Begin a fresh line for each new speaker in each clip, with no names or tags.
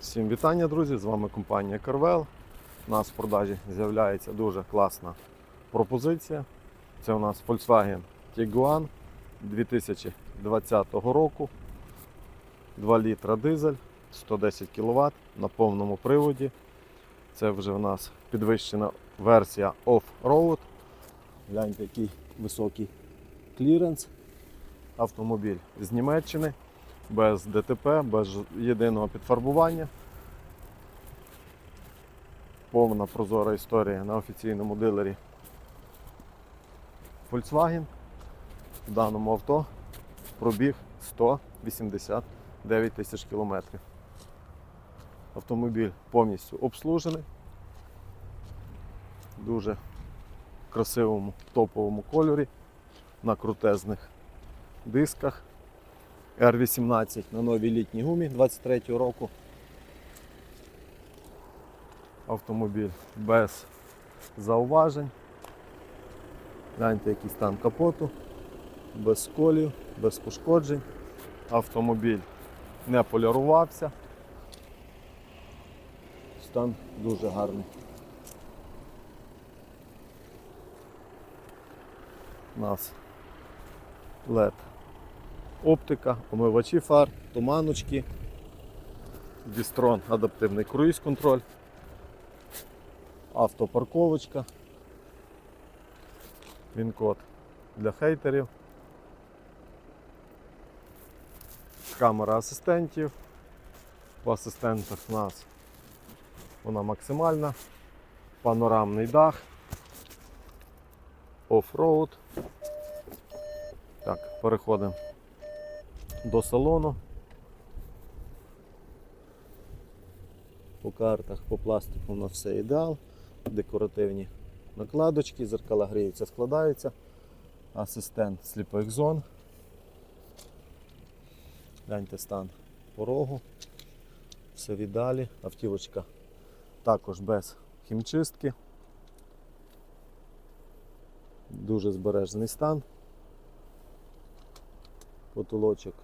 Всім вітання, друзі! З вами компанія Carvel. У нас в продажі з'являється дуже класна пропозиція. Це у нас Volkswagen Tiguan 2020 року. 2 літра дизель, 110 кВт на повному приводі. Це вже у нас підвищена версія Off-Road. Гляньте, який високий кліренс. Автомобіль з Німеччини без ДТП, без єдиного підфарбування. Повна прозора історія на офіційному дилері Volkswagen. В даному авто пробіг 189 тисяч кілометрів. Автомобіль повністю обслужений. Дуже красивому топовому кольорі на крутезних дисках. R18 на новій літній гумі 23 року. Автомобіль без зауважень. Гляньте, який стан капоту, без сколів, без пошкоджень. Автомобіль не полярувався. Стан дуже гарний. У нас LED оптика, омивачі фар, туманочки, Дістрон адаптивний круїз контроль, автопарковочка, він-код для хейтерів, камера асистентів. В асистентах у нас вона максимальна, панорамний дах, оффроуд. Так, переходимо до салону. По картах, по пластику у нас все ідеал. Декоративні накладочки, зеркала гріються, складаються. Асистент сліпих зон. Гляньте стан порогу. Все в ідеалі. Автівочка також без хімчистки. Дуже збережений стан. Потолочок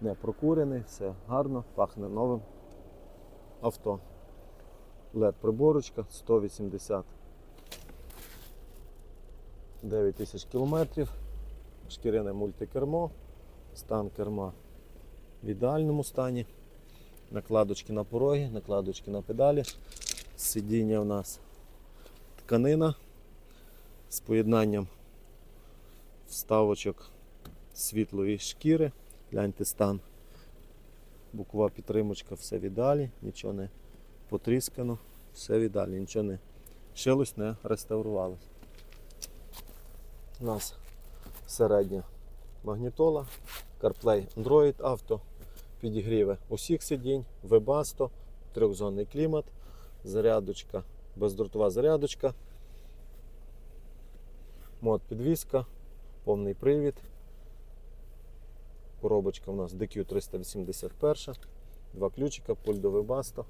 не прокурений, все гарно, пахне новим авто. LED приборочка 189 тисяч кілометрів, шкіряне мультикермо, стан керма в ідеальному стані, накладочки на пороги, накладочки на педалі, сидіння у нас тканина з поєднанням вставочок світлої шкіри. Гляньте стан. Буква підтримочка, все в ідеалі, нічого не потріскано, все в ідеалі, нічого не шилось, не реставрувалось. У нас середня магнітола, CarPlay Android Auto, підігріве усіх сидінь, Webasto, трьохзонний клімат, зарядочка, бездротова зарядочка, мод підвіска, повний привід. Коробочка у нас DQ381, два ключика, пульдове басто.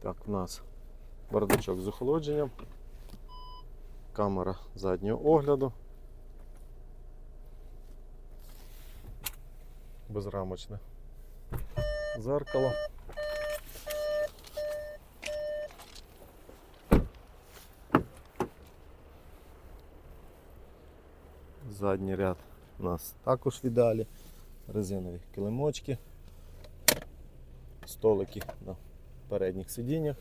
Так, у нас бардачок з охолодженням, камера заднього огляду, безрамочне зеркало. Задній ряд у нас також в. Резинові килимочки, столики на передніх сидіннях,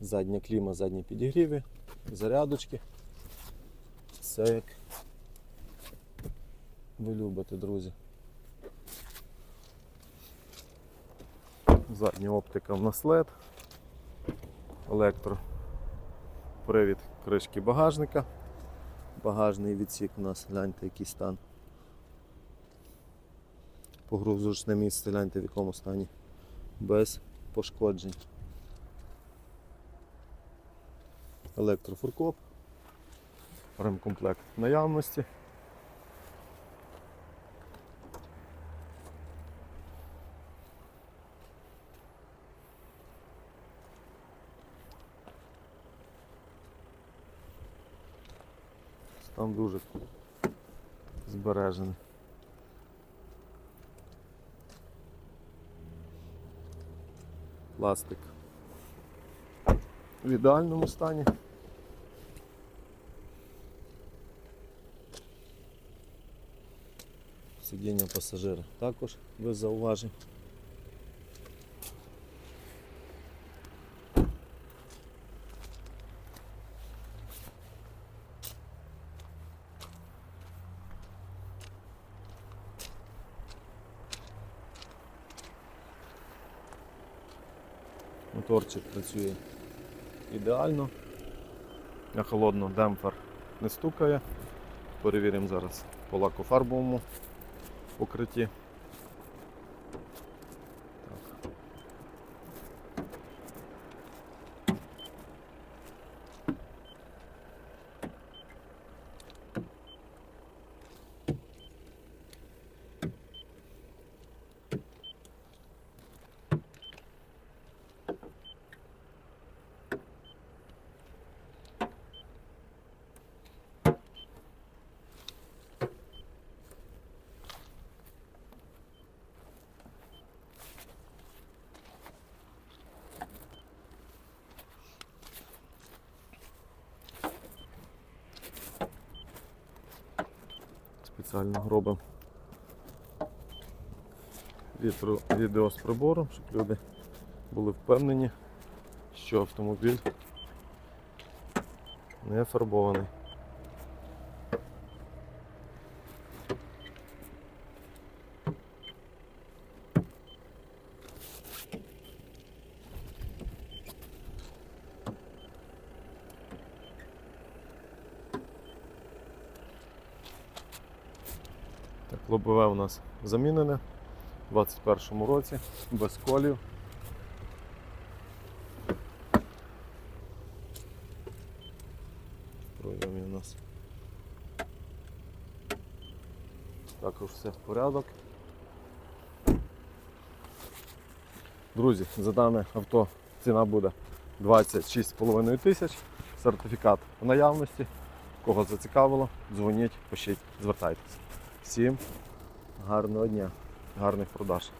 задня кліма, задні підігріви, зарядочки. Все як ви любите, друзі. Задня оптика в нас LED, електро, привід кришки багажника. Багажний відсік у нас, гляньте, який стан. Погрузочне місце, гляньте в якому стані. Без пошкоджень. Електрофуркоп. Ремкомплект наявності. Там дуже збережений. Пластик в ідеальному стані. Сидіння пасажира також без зауважень. Моторчик працює ідеально. На холодно демпфер не стукає. Перевіримо зараз по лакофарбовому покритті. Спеціально робимо вітру, відео з прибором, щоб люди були впевнені, що автомобіль не фарбований. Лобове у нас замінене у 21 році, без колів. В у нас також все в порядок. Друзі, за дане авто ціна буде 26,5 тисяч. Сертифікат в наявності. Кого зацікавило, дзвоніть, пишіть, звертайтеся. Всім гарного дня, гарних продаж.